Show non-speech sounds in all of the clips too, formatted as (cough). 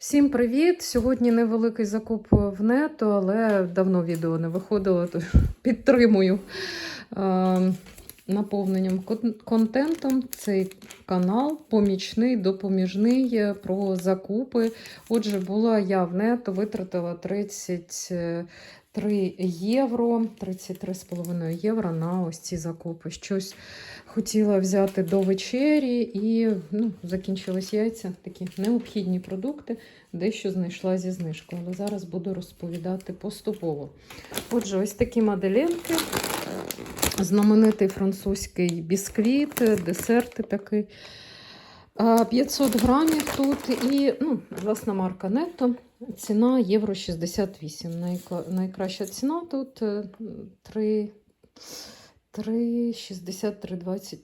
Всім привіт! Сьогодні невеликий закуп в нету, але давно відео не виходило, то (laughs) підтримую е, наповненням контентом цей канал помічний, допоміжний е, про закупи. Отже, була я в нету, витратила 33 євро, 33,5 євро на ось ці закупи. Щось хотіла взяти до вечері і ну, закінчились яйця, такі необхідні продукти, дещо знайшла зі знижкою. Але зараз буду розповідати поступово. Отже, ось такі маделенки. Знаменитий французький бісквіт, десерти такий. А, 500 грамів тут і ну, власна марка Нетто. Ціна євро 68. Найка- Найкраща ціна тут е, 3, 3,60, 3,20.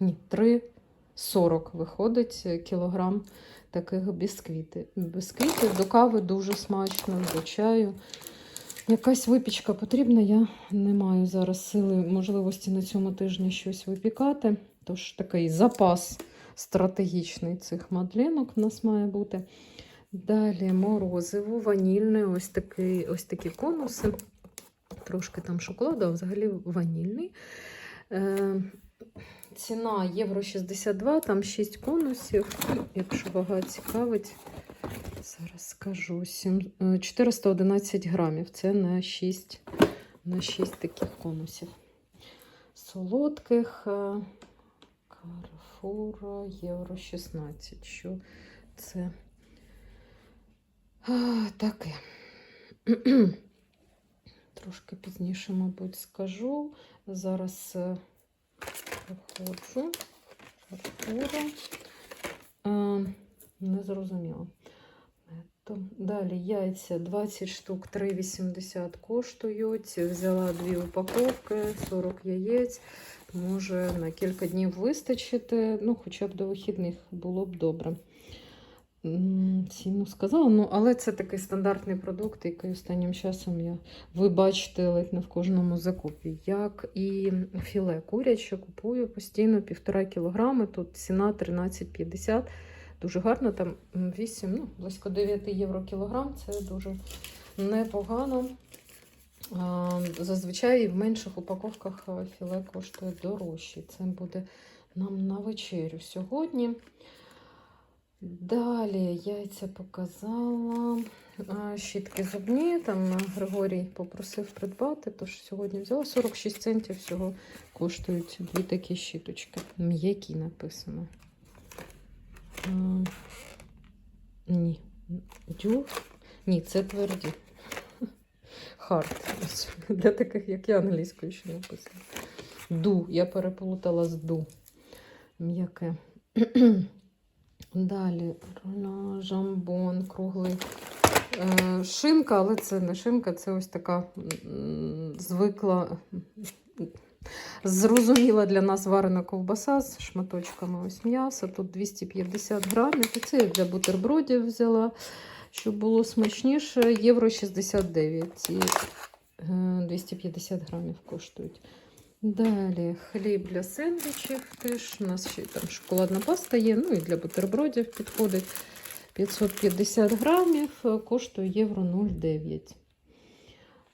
Ні, 3,40 виходить е, кілограм таких бісквіти. Бісквіти до кави дуже смачно, до чаю. Якась випічка потрібна, я не маю зараз сили, можливості на цьому тижні щось випікати. Тож такий запас стратегічний цих мадлінок в нас має бути. Далі морозиво, ванільне, ось, такий, ось такі конуси. Трошки там шоколаду, а взагалі ванільний. Е, ціна євро 62, там 6 конусів. Якщо вага цікавить, зараз скажу. сім- е, 411 грамів. Це на 6, на 6 таких конусів. Солодких. Карфура євро 16. Що це а, таке? (clears throat) Трошки пізніше, мабуть, скажу. Зараз е, проходжу. Карфура. Е, Не зрозуміло. Далі яйця 20 штук 3,80 коштують. Взяла дві упаковки, 40 яєць. Може на кілька днів вистачити. Ну, хоча б до вихідних було б добре. Ціну сказала, ну, але це такий стандартний продукт, який останнім часом я, ви бачите ледь не в кожному закупі. Як і філе куряче купую постійно півтора кілограми. Тут ціна 13,50. Дуже гарно, там 8, ну, близько 9 євро кілограм. Це дуже непогано. Зазвичай в менших упаковках філе коштує дорожче. Це буде нам на вечерю сьогодні. Далі яйця показала. Щітки зубні. Там Григорій попросив придбати, тож сьогодні взяла 46 центів всього коштують дві такі щіточки. М'які написано. А, Ні. Дю? Ні, це тверді. Хард. (laughs) Для таких, як я англійською ще написано. Ду. Я переплутала з ду. М'яке. (clears throat) Далі жамбон круглий. Е, шинка, але це не шинка, це ось така звикла, зрозуміла для нас варена ковбаса з шматочками ось м'яса. Тут 250 грамів. Це я для бутербродів взяла, щоб було смачніше. Євро 69. І е, 250 грамів коштують. Далі хліб для сендвічів теж. У нас ще там шоколадна паста є, ну і для бутербродів підходить 550 грамів, е, коштує євро 0,9.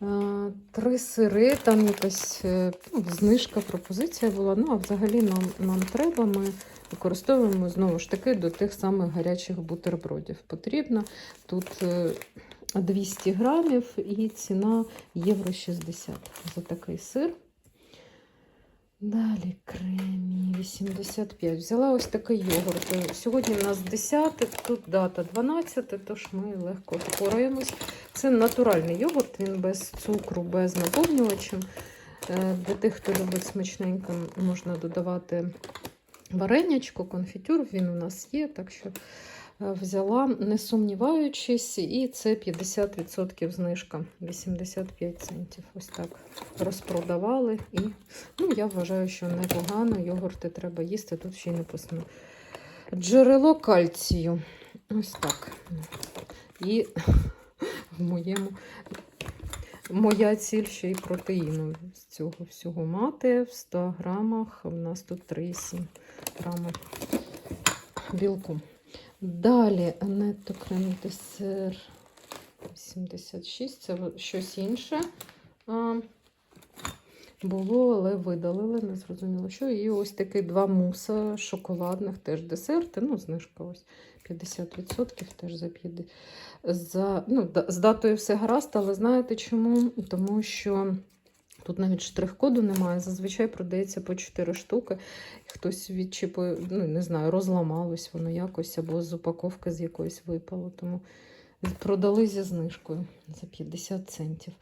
Е, Три сири, там якась е, ну, знижка, пропозиція була. Ну, а взагалі нам, нам треба. Ми використовуємо знову ж таки до тих самих гарячих бутербродів. Потрібно. Тут е, 200 грамів і ціна євро 60 за такий сир. Далі кремі 85. Взяла ось такий йогурт. Сьогодні у нас 10, тут дата 12, тож ми легко впораємось. Це натуральний йогурт, він без цукру, без наповнювачів. Е, Для тих, хто любить смачненько, можна додавати варенячко, конфітюр. Він у нас є, так що е, взяла, не сумніваючись, і це 50% знижка, 85 центів. Ось так розпродавали. І ну, я вважаю, що непогано. Йогурти треба їсти. Тут ще й написано джерело кальцію. Ось так. І (laughs) в моєму. Моя ціль ще й протеїну з цього всього мати. В 100 грамах у нас тут 3,7 грами білку. Далі нетто крем десер 86, це щось інше. Було, але видалили, не зрозуміло що. І ось такі два муса шоколадних, теж десерти. Ну, знижка ось 50%, теж за 50. За, ну, з датою все гаразд, але знаєте чому? Тому що тут навіть штрих-коду немає. Зазвичай продається по 4 штуки. Хтось відчіпив, ну не знаю, розламалось воно якось, або з упаковки з якоїсь випало. Тому продали зі знижкою за 50 центів.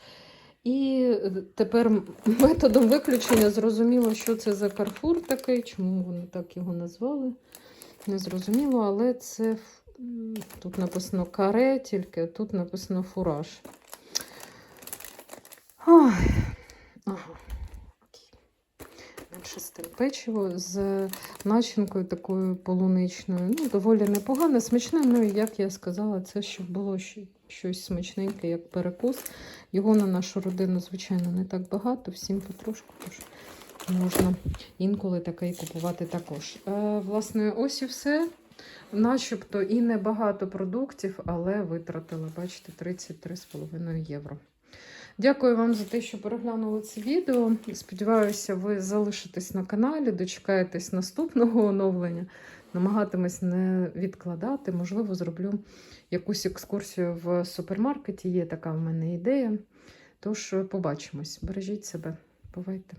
І е, тепер методом виключення зрозуміло, що це за карфур такий, чому вони так його назвали. Не зрозуміло, але це тут написано каре, тільки тут написано фураж. Ой. Ага. Окей. Менше з тим печиво з начинкою такою полуничною. Ну, доволі непогане, смачне. Ну, і як я сказала, це щоб було щось смачненьке, як перекус. Його на нашу родину, звичайно, не так багато, всім потрошку. Тож можна інколи таке і купувати також. Е, власне, ось і все. Начебто і небагато продуктів, але витратила, бачите, 33,5 євро. Дякую вам за те, що переглянули це відео. Сподіваюся, ви залишитесь на каналі, дочекаєтесь наступного оновлення. Намагатимусь не відкладати. Можливо, зроблю якусь екскурсію в супермаркеті. Є така в мене ідея. Тож побачимось. Бережіть себе. Бувайте.